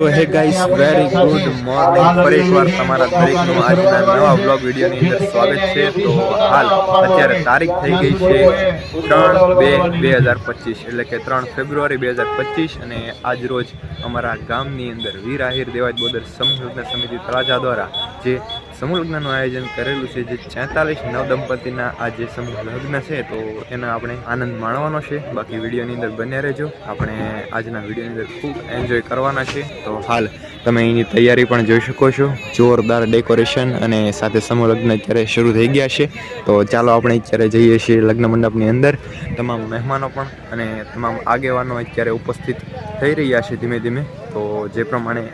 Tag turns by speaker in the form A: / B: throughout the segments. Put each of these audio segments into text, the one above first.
A: તો હે guys very good morning ફરી એકવાર તમારા દરેકનું આજના નવા બ્લોગ વિડીયોની અંદર સ્વાગત છે. તો હાલ અત્યારે તારીખ થઈ ગઈ છે ત્રણ બે બે હજાર પચીસ, એટલે કે ત્રણ ફેબ્રુઆરી બે હજાર પચીસ, અને આજ રોજ અમારા ગામની અંદર વીર આહિર દેવાજ બોદર સમૂહ સમિતિ તળાજા દ્વારા જે સમૂહ આયોજન કરેલું છે, જે છેતાલીસ નવ દંપતીના આ જે સમૂહ લગ્ન છે, તો એનો આપણે આનંદ માણવાનો છે. બાકી વિડીયોની અંદર બન્યા રહેજો. આપણે આજના વિડીયોની અંદર ખૂબ એન્જોય કરવાના છે. તો હાલ તમે એની તૈયારી પણ જોઈ શકો છો. જોરદાર ડેકોરેશન અને સાથે સમૂહ અત્યારે શરૂ થઈ ગયા છે. તો ચાલો આપણે અત્યારે જઈએ છીએ લગ્ન મંડપની અંદર. તમામ મહેમાનો પણ અને તમામ આગેવાનો અત્યારે ઉપસ્થિત થઈ રહ્યા છે ધીમે ધીમે. તો જે પ્રમાણે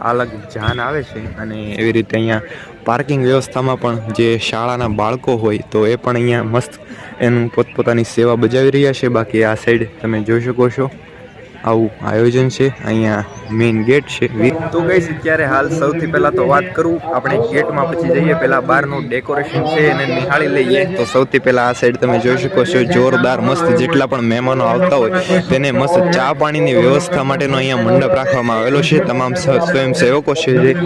A: અલગ જાન આવે છે અને એવી રીતે અહીંયા પાર્કિંગ વ્યવસ્થામાં પણ જે શાળાના બાળકો હોય તો એ પણ અહીંયા મસ્ત એનું પોતપોતાની સેવા બજાવી રહ્યા છે. બાકી આ સાઈડ તમે જોઈ શકો છો. આવું આયોજન છે. અહીંયા મેઇન ગેટ છે. તો ગઈ અત્યારે હાલ સૌથી પહેલાં તો વાત કરું. આપણે ગેટમાં પછી જઈએ. પહેલાં બહારનું ડેકોરેશન છે એને નિહાળી લઈએ. તો સૌથી પહેલાં આ સાઈડ તમે જોઈ શકો છો જોરદાર મસ્ત જેટલા પણ મહેમાનો આવતા હોય તેને મસ્ત ચા પાણીની વ્યવસ્થા માટેનો અહીંયા મંડપ રાખવામાં આવેલો છે. તમામ સ્વયંસેવકો છે જે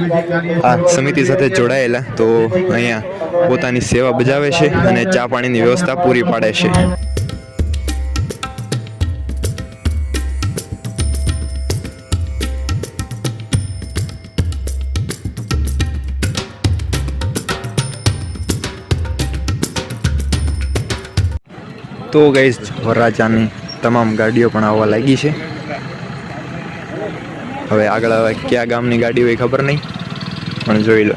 A: આ સમિતિ સાથે જોડાયેલા. તો અહીંયા પોતાની સેવા બજાવે છે અને ચા પાણીની વ્યવસ્થા પૂરી પાડે છે. તો ગઈશ વરરાજાની તમામ ગાડીઓ પણ આવવા લાગી છે. હવે આગળ હવે કયા ગામની ગાડી હોય ખબર નહીં, પણ જોઈ લો.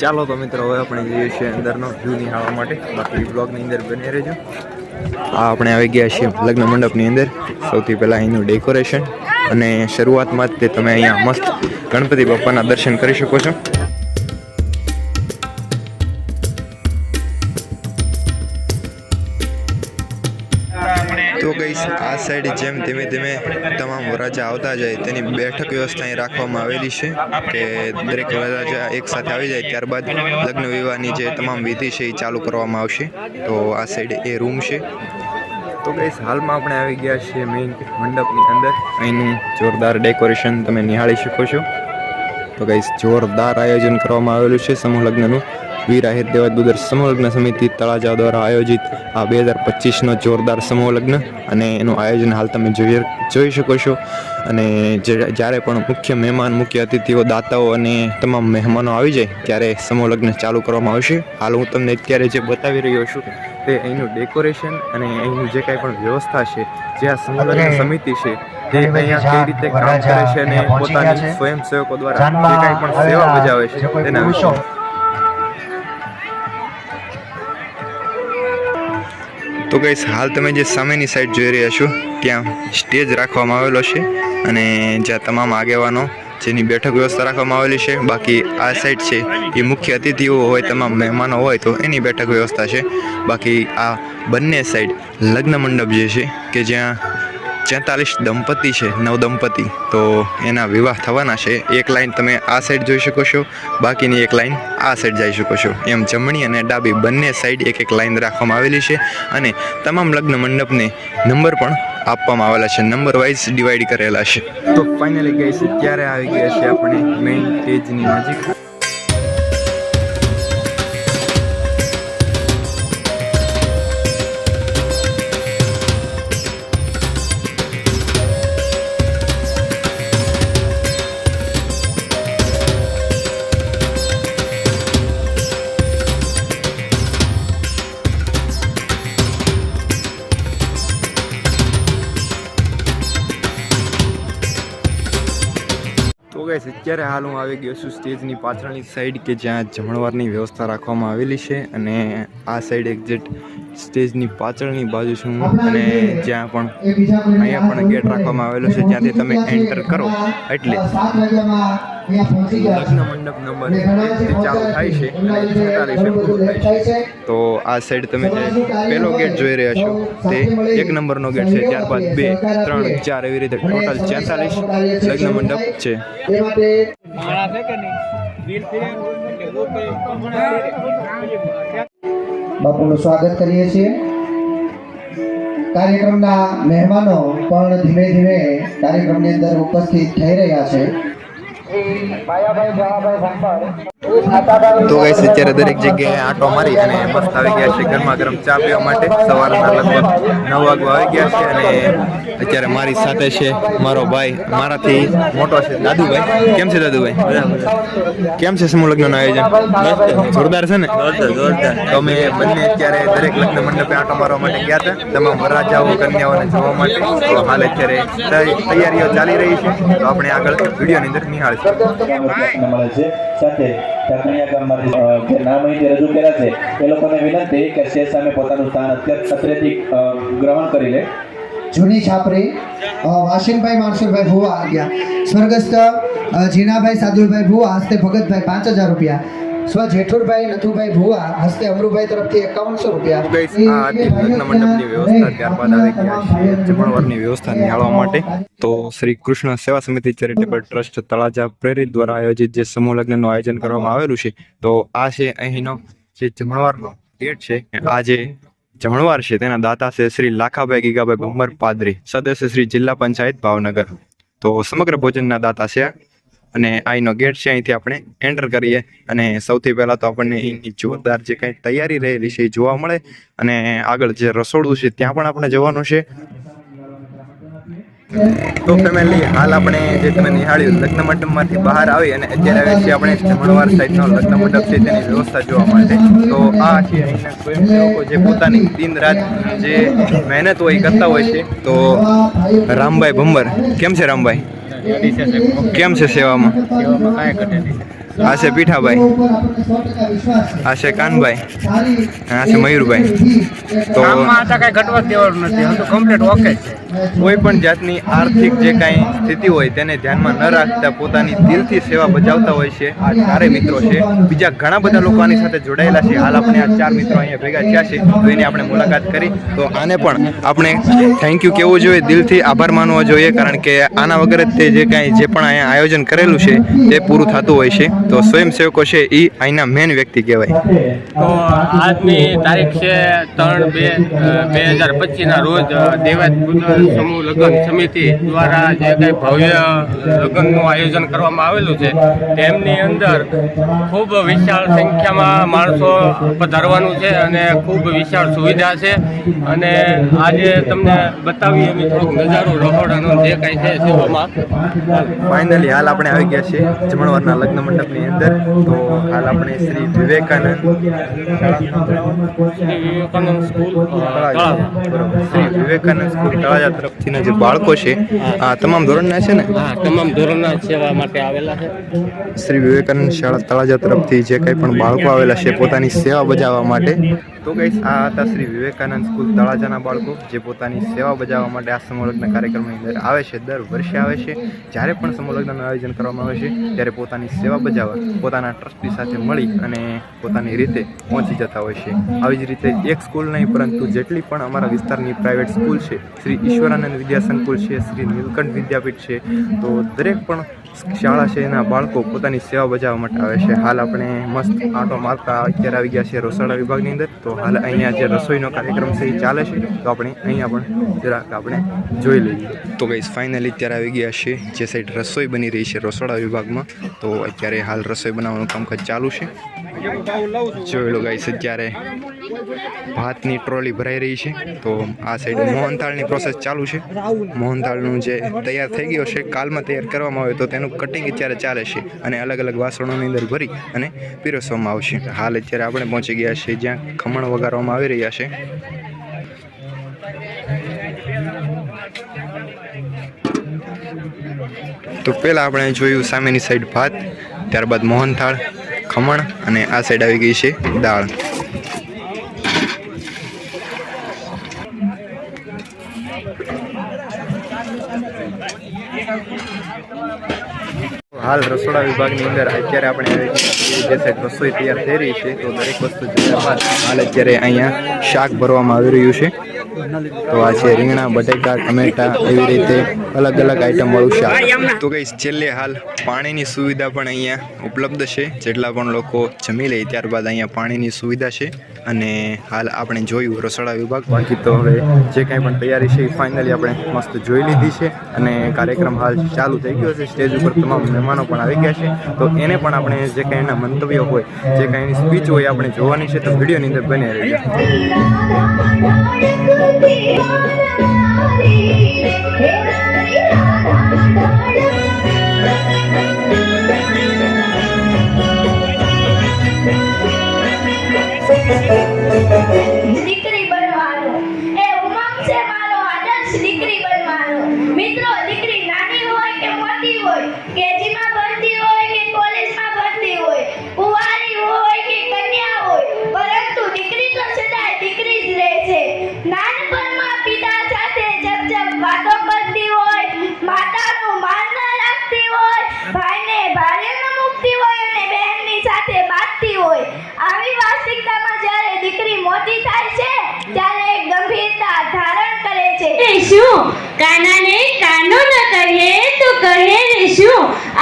A: ચાલો તો મિત્રો, હવે આપણે જઈએ છીએ અંદરનો વ્યૂ નિહાળવા માટે. બાકી બ્લોગની અંદર બની રહેજો. આ આપણે આવી ગયા છીએ લગ્ન મંડપની અંદર. સૌથી પહેલાં અહીંનું ડેકોરેશન અને શરૂઆતમાં જ તે તમે અહીંયા મસ્ત ગણપતિ બાપાના દર્શન કરી શકો છો. આ સાઈડ જેમ ધીમે ધીમે તમામ રાજા આવતા જાય, તેની બેઠક વ્યવસ્થા અહીં રાખવામાં આવેલી છે કે દરેક રાજા એક સાથે આવી જાય, ત્યારબાદ લગ્ન વિવાહની જે તમામ વિધિ છે એ ચાલુ કરવામાં આવશે. તો આ સાઈડ એ રૂમ છે. તો ગઈશ હાલમાં આપણે આવી ગયા છીએ મેઇન મંડપની અંદર. અહીંનું જોરદાર ડેકોરેશન તમે નિહાળી શકો છો. તો ગઈશ જોરદાર આયોજન કરવામાં આવેલું છે સમૂહ લગ્નનું. વીર આહિર દેવાજ બુદર લગ્ન સમિતિ તળાજા દ્વારા આયોજિત આ બે હજાર પચીસનો જોરદાર સમૂહ લગ્ન. અને એનું આયોજન હાલ તમે જોઈ જોઈ શકો છો. અને જ્યારે પણ મુખ્ય મહેમાન મુખ્ય અતિથિઓ દાતાઓ અને તમામ મહેમાનો આવી જાય ત્યારે સમૂહ લગ્ન ચાલુ કરવામાં આવશે. હાલ હું તમને અત્યારે જે બતાવી રહ્યો છું તે અહીંનું ડેકોરેશન અને અહીંનું જે કાંઈ પણ વ્યવસ્થા છે જે આ સમૂહ લગ્ન સમિતિ છે તે અહીંયા કઈ રીતે કામ કરે છે અને પોતાની સ્વયંસેવકો દ્વારા જે કાંઈ પણ સેવા બજાવે છે તેના વિશે તો ગઈસ હાલ તમે જે સામેની સાઈડ જોઈ રહ્યા છો, ત્યાં સ્ટેજ રાખવામાં આવેલો છે અને જ્યાં તમામ આગેવાનો જેની બેઠક વ્યવસ્થા રાખવામાં આવેલી છે, બાકી આ સાઈડ છે, એ મુખ્ય અતિથિઓ હોય, તમામ મહેમાનો હોય, તો એની બેઠક વ્યવસ્થા છે. બાકી આ બંને સાઈડ લગ્ન મંડપ જે છે, કે જ્યાં છેતાલીસ દંપતી છે, નવ દંપતી. તો એના વિવાહ થવાના છે. એક લાઈન તમે આ સાઈડ જોઈ શકો છો, બાકીની એક લાઈન આ સાઈડ જઈ શકો છો. એમ જમણી અને ડાબી બંને સાઈડ એક એક લાઈન રાખવામાં આવેલી છે અને તમામ લગ્ન મંડપને નંબર પણ આપવામાં આવેલા છે. નંબર વાઇઝ ડિવાઈડ કરેલા છે. તો ફાઇનલી ગઈ છે ત્યારે આવી ગયા છે આપણે મેઇન સ્ટેજની નજીક? અત્યારે હાલ હું આવી ગયો છું સ્ટેજની પાછળની સાઈડ કે જ્યાં જમણવારની વ્યવસ્થા રાખવામાં આવેલી છે અને આ સાઈડ એક્ઝેટ સ્ટેજની પાછળની બાજુ છું અને જ્યાં પણ અહીંયા પણ ગેટ રાખવામાં આવેલો છે જ્યાંથી તમે એન્ટર કરો. એટલે લગ્ન મંડપ નંબર ચાલુ થાય છે. અને છેતાલીસે પૂરું થાય છે. તો આ સાઈડ તમે જે પહેલો ગેટ જોઈ રહ્યા છો તે એક નંબરનો ગેટ છે. ત્યારબાદ બે ત્રણ ચાર એવી રીતે ટોટલ છેતાલીસ લગ્ન મંડપ છે.
B: બાપુનું સ્વાગત કરીએ છીએ. કાર્યક્રમના મહેમાનો પણ ધીમે ધીમે કાર્યક્રમની અંદર ઉપસ્થિત થઈ રહ્યા છે.
A: તો ગઈશ અત્યારે દરેક જગ્યાએ આંટો મારી અને મસ્ત આવી ગયા છે. ગરમા ગરમ ચા પીવા માટે સવારના લગભગ નવ વાગવા આવી ગયા છે અને અત્યારે મારી સાથે છે મારો ભાઈ, મારાથી મોટો છે દાદુભાઈ. કેમ છે દાદુભાઈ? કેમ છે સમૂહ લગ્નનું આયોજન? જોરદાર છે ને? તો અમે બંને અત્યારે દરેક લગ્ન મંડપે આંટો મારવા માટે ગયા હતા. તમામ વરરાજાઓ, કન્યાઓને જોવા માટે. તો હાલ અત્યારે તૈયારીઓ ચાલી રહી છે. તો આપણે આગળ વિડીયોની અંદર નિહાળીશું.
C: મળે છે સાથે કાકણિયા ગામમાંથી જે નામ અહીંથી રજૂ કર્યા છે એ લોકોને વિનંતી કે શેર સામે પોતાનું સ્થાન અત્યંત અત્રેથી ગ્રહણ કરી લે.
B: જૂની છાપરી વાસીનભાઈ માનસુરભાઈ ભુવા ગયા. સ્વર્ગસ્થ જીનાભાઈ સાદુલભાઈ ભુવા હસ્તે ભગતભાઈ પાંચ હજાર રૂપિયા. સ્વ જેઠુરભાઈ નથુભાઈ ભુવા હસ્તે અમરુભાઈ તરફથી એકાવનસો રૂપિયા.
A: ગઈસ આ હતી લગ્ન મંડપની વ્યવસ્થા ત્યારબાદ આવી ગયા જમણવારની વ્યવસ્થા નિહાળવા માટે. તો શ્રી કૃષ્ણ સેવા સમિતિ ચેરિટેબલ ટ્રસ્ટ તળાજા પ્રેરિત દ્વારા આયોજિત જે સમૂહ લગ્નનું આયોજન કરવામાં આવેલું છે તો આ છે અહીંનો જે જમણવારનો ગેટ છે આ જે જમણવાર છે તેના દાતા છે શ્રી લાખાભાઈ ગીગાભાઈ ભમર પાદરી સદસ્ય શ્રી જિલ્લા પંચાયત ભાવનગર. તો સમગ્ર ભોજનના દાતા છે. અને અહીંનો ગેટ છે, અહીંથી આપણે એન્ટર કરીએ. અને સૌથી પહેલાં તો આપણને અહીંની જોરદાર જે કંઈ તૈયારી રહેલી છે એ જોવા મળે. અને આગળ જે રસોડું છે, ત્યાં પણ આપણે જવાનું છે. તો ફેમિલી હાલ આપણે જે તમે નિહાળ્યું, લગ્ન મંડપમાંથી બહાર આવી અને અત્યારે આવે છે આપણે જમણવાર સાઈડનો લગ્ન મંડપ છે, તેની વ્યવસ્થા જોવા માટે. તો આ છે અહીંના સ્વયંસેવકો જે પોતાની દિન રાત જે મહેનત હોય, કરતા હોય છે. તો રામભાઈ ભંબર, કેમ છે રામભાઈ? કેમ છે સેવામાં? આ છે પીઠાભાઈ. આ છે કાનભાઈ. અને આ છે મયુરભાઈ. તો
D: ઘટવા દેવાનું નથી. કમ્પ્લીટ ઓકે છે.
A: કોઈ પણ જાતની આર્થિક જે કાંઈ સ્થિતિ હોય તેને ધ્યાનમાં ન રાખતા પોતાની દિલથી સેવા બજાવતા હોય છે. આ ચારે મિત્રો છે. બીજા ઘણા બધા લોકો આની સાથે જોડાયેલા છે. હાલ આપણે આ ચાર મિત્રો અહીંયા ભેગા થયા છે. તો એની આપણે મુલાકાત કરી. તો આને પણ આપણે થેન્ક યુ કહેવું જોઈએ. દિલથી આભાર માનવો જોઈએ, કારણ કે આના વગર જ તે જે કાંઈ જે પણ અહીંયા આયોજન કરેલું છે, તે પૂરું થતું હોય છે. તો સ્વયંસેવકો છે એ અહીંના મેન વ્યક્તિ કહેવાય.
D: તો આજની તારીખ છે ત્રણ બે બે હજાર પચીસના રોજ દેવાજ સમૂહ લગ્ન સમિતિ દ્વારા જે કંઈ ભવ્ય લગ્નનું આયોજન કરવામાં આવેલું છે તેમની અંદર ખૂબ વિશાળ સંખ્યામાં માણસો પધારવાનું છે અને ખૂબ વિશાળ સુવિધા છે. અને આજે તમને બતાવીએ થોડોક નજારો રહોડાનો જે કાંઈ છે સેવામાં.
A: ફાઇનલી હાલ આપણે આવી ગયા છીએ જમણવારના લગ્ન મંડપની અંદર. તો હાલ આપણે શ્રી વિવેકાનંદ
D: શ્રી વિવેકાનંદ સ્કૂલ
A: શ્રી વિવેકાનંદ સ્કૂલ તળાજા તરફથીના જે બાળકો છે. આ તમામ ધોરણના છે ને?
D: હા તમામ ધોરણના સેવા માટે આવેલા છે.
A: શ્રી વિવેકાનંદ શાળા તળાજા તરફથી જે કંઈ પણ બાળકો આવેલા છે પોતાની સેવા બજાવવા માટે તો ગઈશ આ હતા શ્રી વિવેકાનંદ સ્કૂલ તળાજાના બાળકો, જે પોતાની સેવા બજાવવા માટે આ સમૂહ લગ્ન કાર્યક્રમની અંદર આવે છે. દર વર્ષે આવે છે. જ્યારે પણ સમૂહલગ્નનું આયોજન કરવામાં આવે છે, ત્યારે પોતાની સેવા બજાવવા, પોતાના ટ્રસ્ટી સાથે મળી અને પોતાની રીતે પહોંચી જતા હોય છે. આવી જ રીતે એક સ્કૂલ નહીં, પરંતુ જેટલી પણ અમારા વિસ્તારની પ્રાઇવેટ સ્કૂલ છે, શ્રી ઈશ્વરાનંદ વિદ્યાસંકુલ છે, શ્રી નીલકંઠ વિદ્યાપીઠ છે, તો દરેક પણ શાળા છે એના બાળકો પોતાની સેવા બજાવવા માટે આવે છે. હાલ આપણે મસ્ત આંટો મારતા અત્યારે આવી ગયા છે રસોડા વિભાગની અંદર. તો હાલ અહીંયા જે રસોઈનો કાર્યક્રમ છે એ ચાલે છે. તો આપણે અહીંયા પણ જરાક આપણે જોઈ લઈએ. તો ગઈ ફાઇનલી અત્યારે આવી ગયા છે જે સાઈડ રસોઈ બની રહી છે રસોડા વિભાગમાં. તો અત્યારે હાલ રસોઈ બનાવવાનું કામકાજ ચાલુ છે. જોઈ લો ગાઈસ અત્યારે ભાતની ટ્રોલી ભરાઈ રહી છે. તો આ સાઈડ મોહનથાળની પ્રોસેસ ચાલુ છે. મોહનથાળનું જે તૈયાર થઈ ગયો છે કાલમાં તૈયાર કરવામાં આવે તો તેનું કટિંગ અત્યારે ચાલે છે અને અલગ અલગ વાસણોની અંદર ભરી અને પીરસવામાં આવશે. હાલ અત્યારે આપણે પહોંચી ગયા છીએ જ્યાં ખમણ વગાડવામાં આવી રહ્યા છે. તો પહેલાં આપણે જોયું સામેની સાઈડ ભાત, ત્યારબાદ મોહનથાળ ખમણ અને આ સાઈડ આવી ગઈ છે દાળ. હાલ રસોડા વિભાગની અંદર અત્યારે આપણે જે રસોઈ તૈયાર થઈ રહી છે, તો દરેક વસ્તુ જોયા બાદ હાલ અત્યારે અહીંયા શાક ભરવામાં આવી રહ્યું છે. તો આ છે રીંગણા, બટેકા, ટમેટા એવી રીતે અલગ અલગ આઈટમ વાળું શાક. તો કઈ છેલ્લે હાલ પાણીની સુવિધા પણ અહીંયા ઉપલબ્ધ છે. જેટલા પણ લોકો જમી લે ત્યારબાદ અહીંયા પાણીની સુવિધા છે. અને હાલ આપણે જોયું રસોડા વિભાગ. બાકી તો હવે જે કાંઈ પણ તૈયારી છે એ ફાઇનલી આપણે મસ્ત જોઈ લીધી છે અને કાર્યક્રમ હાલ ચાલુ થઈ ગયો છે. સ્ટેજ ઉપર તમામ મહેમાનો પણ આવી ગયા છે. તો એને પણ આપણે જે કાંઈ એના મંતવ્ય હોય, જે કાંઈ એની સ્પીચ હોય આપણે જોવાની છે. તો વિડીયોની અંદર બને રહેજો.
E: Thank
F: you. શું કાનાને કાનો ન કહીએ તો કહે રે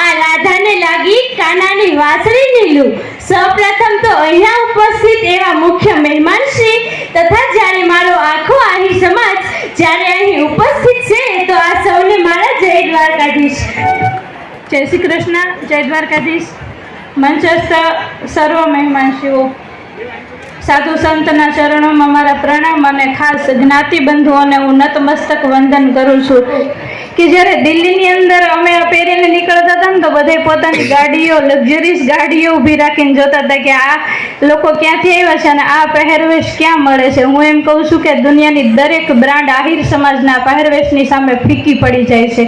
F: આ રાધાને લાગી કાનાની વાસરી નીલું. સૌપ્રથમ તો અહીંયા ઉપસ્થિત એવા મુખ્ય મહેમાન શ્રી તથા જ્યારે મારો આખો આહી સમાજ જ્યારે અહીં ઉપસ્થિત છે, તો આ સૌને મારા જય દ્વારકાધીશ. જય શ્રી કૃષ્ણ, જય દ્વારકાધીશ. મંચસ્થ સર્વ મહેમાન મહેમાનશ્રીઓ. સાધુ સંતના ચરણોમાં મારા પ્રણામ અને ખાસ જ્ઞાતિ બંધુઓને હું નતમસ્તક વંદન કરું છું. કે જ્યારે દિલ્હીની અંદર અમે પહેરીને નીકળતા હતા ને તો બધે પોતાની ગાડીઓ લક્ઝરીસ ગાડીઓ ઊભી રાખીને જોતા હતા કે આ લોકો ક્યાંથી આવ્યા છે અને આ પહેરવેશ ક્યાં મળે છે? હું એમ કહું છું કે દુનિયાની દરેક બ્રાન્ડ આહિર સમાજના પહેરવેશની સામે ફીકી પડી જાય છે.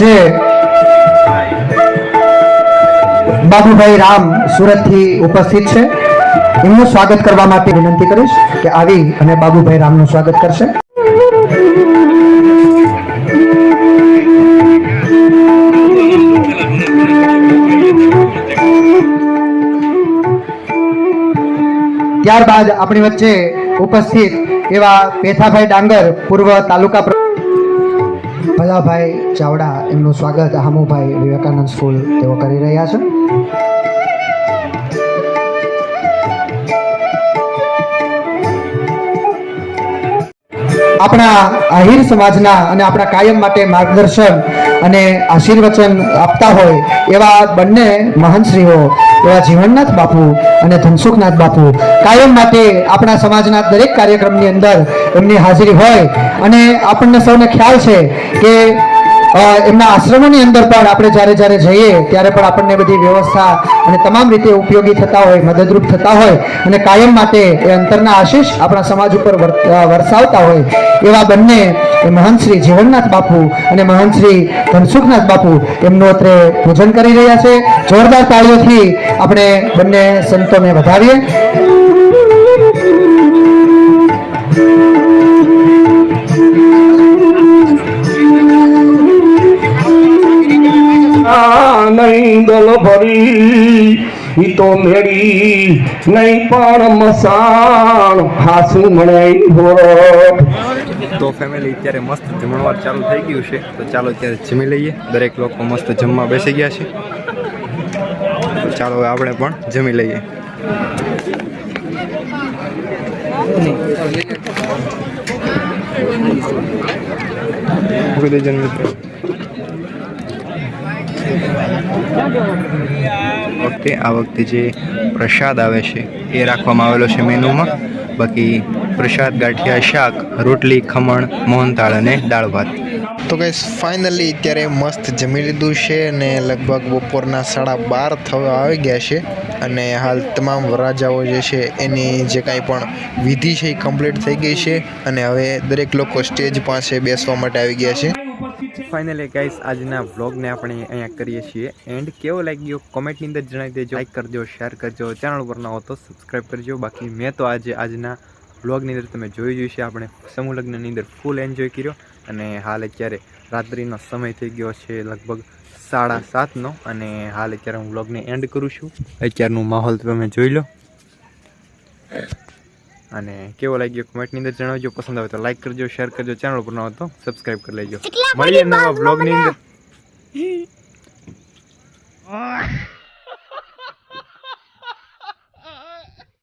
B: વચ્ચે બાબુભાઈ રામ સુરતથી ઉપસ્થિત છે. એમનું સ્વાગત કરવા માટે વિનંતી કરીશ કે આવી અને બાબુભાઈ રામનું સ્વાગત કરશે. ત્યારબાદ આપણી વચ્ચે ઉપસ્થિત એવા પેથાભાઈ ડાંગર, પૂર્વ તાલુકા પ્ર- ભલાભાઈ ચાવડા, એમનું સ્વાગત હામુભાઈ વિવેકાનંદ સ્કૂલ તેઓ કરી રહ્યા છે. આપણા આહિર સમાજના અને આપણા કાયમ માટે માર્ગદર્શન અને આશીર્વચન આપતા હોય એવા બંને મહાનશ્રીઓ એવા જીવનનાથ બાપુ અને ધનસુખનાથ બાપુ. કાયમ માટે આપણા સમાજના દરેક કાર્યક્રમની અંદર એમની હાજરી હોય અને આપણને સૌને ખ્યાલ છે કે એમના આશ્રમોની અંદર પણ આપણે જ્યારે જ્યારે જઈએ, ત્યારે પણ આપણને બધી વ્યવસ્થા અને તમામ રીતે ઉપયોગી થતા હોય, મદદરૂપ થતા હોય અને કાયમ માટે એ અંતરના આશીષ આપણા સમાજ ઉપર વરસાવતા હોય એવા બંને મહંત શ્રી જીવનનાથ બાપુ અને મહંત શ્રી ધનસુખનાથ બાપુ એમનું અત્રે પૂજન કરી રહ્યા છે. જોરદાર તાળીઓથી આપણે બંને સંતોને વધાવીએ.
G: નહીં દલ ભરી, ઈ તો મેળી નહીં પણ મસાણ. હાસુ મળે
A: તો ફેમિલી અત્યારે મસ્ત જમણવાર ચાલુ થઈ ગયું છે. તો ચાલો અત્યારે જમી લઈએ. દરેક લોકો મસ્ત જમવા બેસી ગયા છે. ચાલો આપણે પણ જમી લઈએ. મૂકી ઓકે આ વખતે જે પ્રસાદ આવે છે, એ રાખવામાં આવેલો છે મેનુમાં. બાકી પ્રસાદ, ગાંઠિયા, શાક, રોટલી, ખમણ મોહનતાળ અને દાળ ભાત.
H: તો ગઈસ ફાઇનલી અત્યારે મસ્ત જમી લીધું છે અને લગભગ બપોરના સાડા બાર થવા આવી ગયા છે. અને હાલ તમામ વરરાજાઓ જે છે, એની જે કાંઈ પણ વિધિ છે એ કમ્પ્લીટ થઈ ગઈ છે. અને હવે દરેક લોકો સ્ટેજ પાસે બેસવા માટે આવી ગયા છે.
A: ફાઇનલી ગાઈસ આજના વ્લોગને આપણે અહીંયા કરીએ છીએ એન્ડ કેવો લાગ્યો? કોમેન્ટની અંદર જણાવી દેજો. લાઈક કરજો શેર કરજો. ચેનલ પર ન હો તો સબસ્ક્રાઈબ કરજો. બાકી મેં તો આજે આજના વ્લોગની અંદર તમે જોઈ જોયું છે, આપણે સમૂહ લગ્નની અંદર ફૂલ એન્જોય કર્યો. અને હાલ અત્યારે રાત્રિનો સમય થઈ ગયો છે લગભગ સાડા સાતનો. અને હાલ અત્યારે હું વ્લોગને એન્ડ કરું છું. અત્યારનું માહોલ તમે જોઈ લો. અને કેવો લાગ્યો કમેન્ટની અંદર જણાવજો. પસંદ આવે તો લાઈક કરજો શેર કરજો. ચેનલ પર ન હોય તો સબસ્ક્રાઈબ કરી લેજો. મળીએ નવા બ્લોગની અંદર.